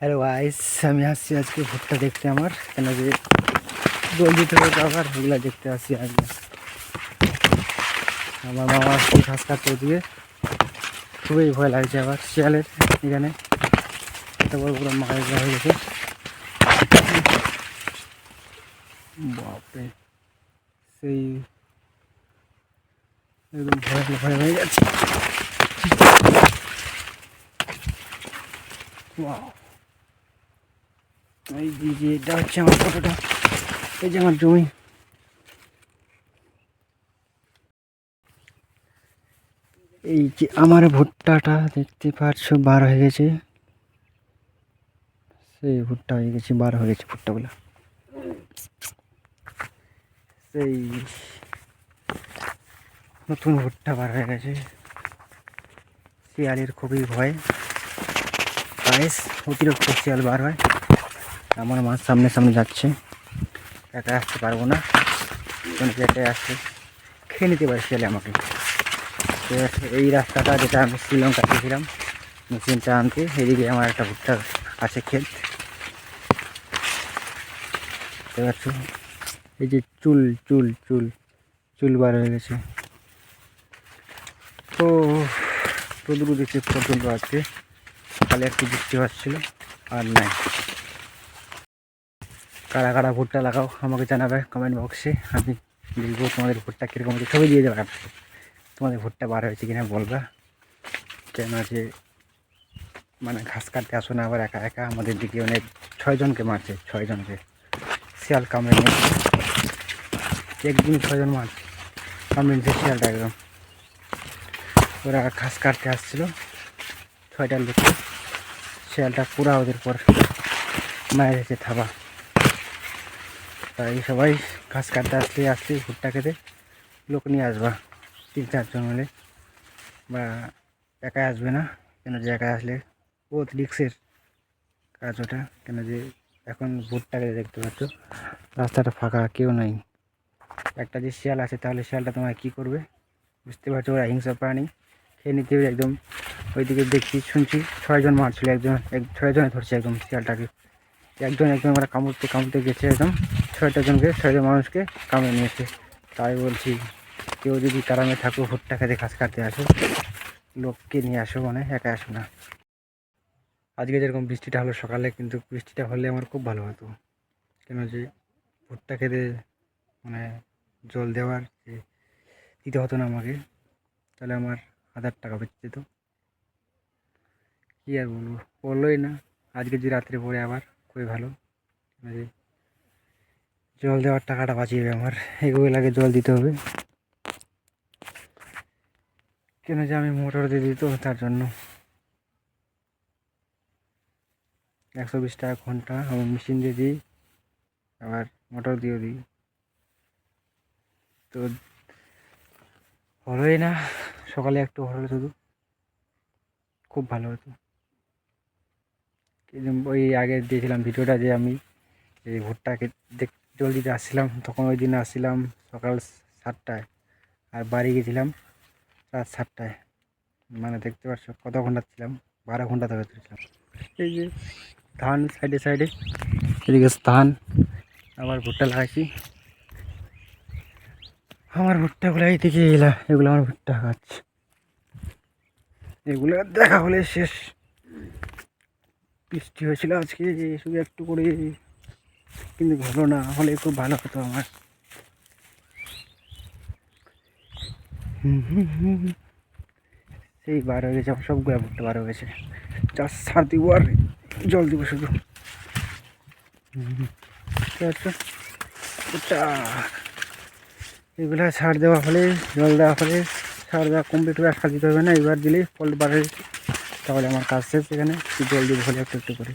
Hello guys আমি আসছি আজকে ভুট্টা দেখতে আমার। কেন যে জল দিতে আবার, এগুলো দেখতে আসছি আজকে আমার মামা আসছে ঘাস কাটতে দিয়ে। খুবই ভয় লাগছে আবার শিয়ালের এখানে। এত বড় বড় মারা হয়ে গেছে। বাপরে। সেই একদম ভয় ভয় হয়ে যাচ্ছে Wow. এই যে এটা হচ্ছে আমার ফটোটা। এই যে আমার জমি। এই যে আমার ভুট্টাটা দেখতে পাচ্ছ, বার হয়ে গেছে। সেই ভুট্টা হয়ে গেছে, বার হয়ে গেছে ভুট্টাগুলো। সেই নতুন ভুট্টা বার হয়ে গেছে। শিয়ালের খুবই ভয়। গাইস অতিরিক্ত শিয়াল বার হয়। আমার মাছ সামনে সামনে যাচ্ছে। একা আসতে পারব না। কোনো একাই আসছে। খেয়ে নিতে পারে শিয়ালে আমাকে। এই রাস্তাটা যেটা আমি শ্রীলঙ্কা গেছিলাম মেশিনটা আনতে, এদিকে আমার একটা ভুট্টা আছে দেখতে এই যে চুল চুল চুল চুল বার হয়ে গেছে। তো রোদ্রু দেখতে পর্যন্ত আছে সকালে একটু বৃষ্টি হচ্ছিল, আর নাই। কারা কারা ভুট্টা লাগাও, আমাকে জানাবে কমেন্ট বক্সে আমি দেখব তোমাদের ভুট্টা কীরকম হচ্ছে ছবি দিয়ে দেবে তোমাদের ভুট্টা বার হয়েছে কিনা বলবা। কেন যে মানে ঘাস কাটতে আসো না, আবার একা একা আমাদের দিকে অনেক ছয়জনকে মারছে ছয়জনকে শিয়াল কামড়ে একদিন ছয়জন মার, কামড়ে নিয়েছে শিয়ালটা একদম। ওরা ঘাস কাটতে আসছিল ছয়টার লোককে শিয়ালটা পুরা ওদের পর মায়ের গেছে থাবা। তাই সবাই ঘাস কাটতে আসলে আসলে ভুট্টা খেতে লোক নিয়ে আসবা, তিন চারজন হলে বা একাই আসবে না, কেন যে একাই আসলে? বহুত রিক্সের কাজ ওটা, কেন যে এখন ভুট্টা খেতে দেখতে পাচ্ছ, রাস্তাটা ফাঁকা, কেউ নাই। একটা যে শিয়াল আছে, তাহলে শিয়ালটা তোমার কী করবে? বুঝতে পারছ, ওরা হিংসা প্রাণী। খেয়ে নিতে একদম ওইদিকে দেখছি, শুনছি ছয়জন মারছিল, একজন, এক, ছয়জনে ধরছে একদম শিয়ালটাকে। একজন একজন ওরা কামড়তে কামড়তে গেছে একদম। ছয়টা জনকে ছয়জন মানুষকে কামড়ে নিয়েছে। তাই বলছি, কেউ যদি কারামে থাকো ভুট্টা খেতে ঘাস কাটতে আসো, লোককে নিয়ে আসো মানে একা আসো না। আজকে যেরকম বৃষ্টিটা হলো সকালে, কিন্তু বৃষ্টিটা হলে আমার খুব ভালো হতো। কেন যে ভুট্টা খেতে মানে জল দেওয়ার যে দিতে হতো না আমাকে, তাহলে আমার হাজার টাকা বেঁচে যেত। কী আর বলব? বললোই না, আজকে যে রাত্রে পরে আবার, খুবই ভালো। যে জল দেওয়ার টাকাটা বাঁচিয়ে আমার। এগুলো লাগে জল দিতে হবে। কেন যে আমি মোটর দিয়ে দিত তার জন্য। একশো বিশ টাকা ঘণ্টা আমি মেশিন দিয়ে দিই, আবার মোটর দিয়ে দিই। তো হলোই না, সকালে একটু হলো শুধু। খুব ভালো হতো। ওই আগে দিয়েছিলাম ভিডিওটা যে আমি এই ভুট্টাকে দেখ জল দিতে আসছিলাম, তখন ওই দিন আসছিলাম সকাল সাতটায়, আর বাড়ি গেছিলাম রাত সাতটায়। মানে দেখতে পাচ্ছ কত ঘণ্টা ছিলাম, বারো ঘণ্টা ধরে ছিলাম। এই যে ধান সাইডে সাইডে, এদিকে ধান আবার ভুট্টা লাগাইছি। আমার ভুট্টাগুলো এইদিকে এলা, এগুলো আমার ভুট্টা গাছ। এগুলো দেখা হলে শেষ। বৃষ্টি হয়েছিল আজকে, শুধু একটু করে কিন্তু ভালো না, হলে খুব ভালো হতো আমার। সেই বার হয়ে গেছে, আমার সবগুলো ভুট্টা বার হয়ে গেছে। চাষ সার দিব আর জল দিব শুধু। এগুলো সার দেওয়া হলে, জল দেওয়া হলে, সার দেওয়া কমপ্লিট আর সার দিতে হবে না। এবার দিলেই ফল হয়ে তাহলে আমার কাজ শেষ এখানে। জল দিব হলে একটু একটু করে।